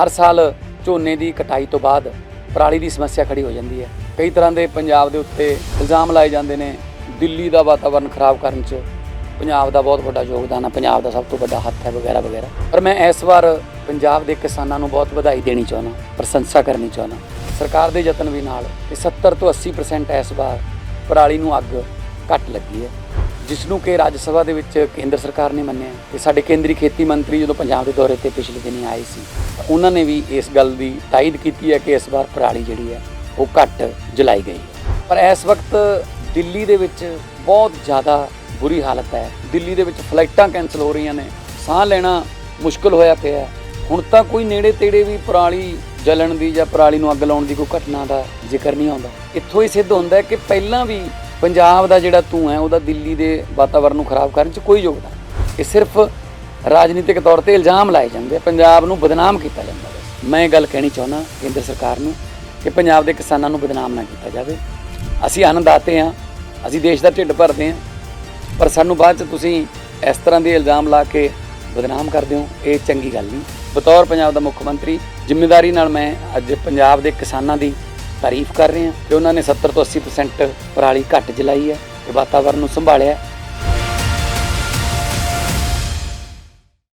ਹਰ ਸਾਲ ਝੋਨੇ ਦੀ ਕਟਾਈ ਤੋਂ ਬਾਅਦ ਪਰਾਲੀ ਦੀ ਸਮੱਸਿਆ ਖੜੀ ਹੋ ਜਾਂਦੀ ਹੈ। ਕਈ ਤਰ੍ਹਾਂ ਦੇ ਪੰਜਾਬ ਦੇ ਉੱਤੇ ਇਲਜ਼ਾਮ ਲਾਏ ਜਾਂਦੇ ਨੇ, ਦਿੱਲੀ ਦਾ ਵਾਤਾਵਰਣ ਖਰਾਬ ਕਰਨ 'ਚ ਪੰਜਾਬ ਦਾ ਬਹੁਤ ਵੱਡਾ ਯੋਗਦਾਨ ਹੈ ਪੰਜਾਬ ਦਾ ਸਭ ਤੋਂ ਵੱਡਾ ਹੱਥ ਹੈ ਵਗੈਰਾ ਵਗੈਰਾ। ਪਰ ਮੈਂ ਇਸ ਵਾਰ ਪੰਜਾਬ ਦੇ ਕਿਸਾਨਾਂ ਨੂੰ ਬਹੁਤ ਵਧਾਈ ਦੇਣੀ ਚਾਹੁੰਦਾ, ਪ੍ਰਸ਼ੰਸਾ ਕਰਨੀ ਚਾਹੁੰਦਾ। ਸਰਕਾਰ ਦੇ ਯਤਨ ਵੀ ਨਾਲ ਕਿ 70 ਤੋਂ 80% ਇਸ ਵਾਰ ਪਰਾਲੀ ਨੂੰ ਅੱਗ ਘੱਟ ਲੱਗੀ ਹੈ। ਜਿਸ ਨੂੰ ਕਿ ਰਾਜ ਸਭਾ ਦੇ ਵਿੱਚ ਕੇਂਦਰ ਸਰਕਾਰ ਨੇ ਮੰਨਿਆ ਤੇ ਸਾਡੇ ਕੇਂਦਰੀ ਖੇਤੀ ਮੰਤਰੀ ਜਦੋਂ ਪੰਜਾਬ ਦੇ ਦੌਰੇ ਤੇ ਪਿਛਲੇ ਦਿਨੀ ਆਏ ਸੀ, ਤਾਂ ਉਹਨਾਂ ਨੇ ਵੀ ਇਸ ਗੱਲ ਦੀ ਤਾਇਦ ਕੀਤੀ ਹੈ ਕਿ ਇਸ ਵਾਰ ਪਰਾਲੀ ਜਿਹੜੀ ਹੈ, ਉਹ ਘੱਟ ਜਲਾਈ ਗਈ ਪਰ ਇਸ ਵਕਤ ਦਿੱਲੀ ਦੇ ਵਿੱਚ ਬਹੁਤ ਜ਼ਿਆਦਾ ਬੁਰੀ ਹਾਲਤ ਹੈ। ਦਿੱਲੀ ਦੇ ਵਿੱਚ ਫਲਾਈਟਾਂ ਕੈਨਸਲ ਹੋ ਰਹੀਆਂ ਨੇ, ਸਾਹ ਲੈਣਾ ਮੁਸ਼ਕਲ ਹੋਇਆ ਪਿਆ ਹੁਣ ਤਾਂ ਕੋਈ ਨੇੜੇ ਤੇੜੇ ਵੀ ਪਰਾਲੀ ਜਲਣ ਦੀ ਜਾਂ ਪਰਾਲੀ ਨੂੰ ਅੱਗ ਲਾਉਣ ਦੀ ਕੋਈ ਘਟਨਾ ਦਾ ਜ਼ਿਕਰ ਨਹੀਂ ਆਉਂਦਾ। ਇੱਥੋਂ ਹੀ ਸਿੱਧ ਹੁੰਦਾ ਹੈ ਕਿ ਪਹਿਲਾਂ ਵੀ ਪੰਜਾਬ ਦਾ ਜਿਹੜਾ ਧੂੰ ਹੈ, ਉਹਦਾ ਦਿੱਲੀ ਦੇ ਵਾਤਾਵਰਣ ਨੂੰ ਖਰਾਬ ਕਰਨ 'ਚ ਕੋਈ ਯੋਗਦਾਨ ਇਹ ਸਿਰਫ ਰਾਜਨੀਤਿਕ ਤੌਰ ਤੇ ਇਲਜ਼ਾਮ ਲਾਏ ਜਾਂਦੇ ਪੰਜਾਬ ਨੂੰ ਬਦਨਾਮ ਕੀਤਾ ਜਾਂਦਾ ਹੈ। ਮੈਂ ਇਹ ਗੱਲ ਕਹਿਣੀ ਚਾਹੁੰਦਾ, ਕੇਂਦਰ ਸਰਕਾਰ ਨੂੰ, ਕਿ ਪੰਜਾਬ ਦੇ ਕਿਸਾਨਾਂ ਨੂੰ ਬਦਨਾਮ ਨਾ ਕੀਤਾ ਜਾਵੇ। ਅਸੀਂ ਆਨੰਦਾਤੇ ਹਾਂ, ਅਸੀਂ ਦੇਸ਼ ਦਾ ਢਿੱਡ ਭਰਦੇ ਹਾਂ, ਪਰ ਸਾਨੂੰ ਬਾਅਦ ਚ ਤੁਸੀਂ ਇਸ ਤਰ੍ਹਾਂ ਦੇ ਇਲਜ਼ਾਮ ਲਾ ਕੇ ਬਦਨਾਮ ਕਰਦੇ ਹੋ ਇਹ ਚੰਗੀ ਗੱਲ ਨਹੀਂ। ਬਤੌਰ ਪੰਜਾਬ ਦਾ ਮੁੱਖ ਮੰਤਰੀ, ਜ਼ਿੰਮੇਵਾਰੀ ਨਾਲ ਮੈਂ ਅੱਜ ਪੰਜਾਬ ਦੇ ਕਿਸਾਨਾਂ ਦੀ ਤਾਰੀਫ ਕਰ ਰਹੇ ਹਾਂ ਕਿ ਉਹਨਾਂ ਨੇ 70 ਤੋਂ 80% ਪਰਾਲੀ ਘੱਟ ਜਲਾਈ ਹੈ ਤੇ ਵਾਤਾਵਰਨ ਨੂੰ ਸੰਭਾਲਿਆ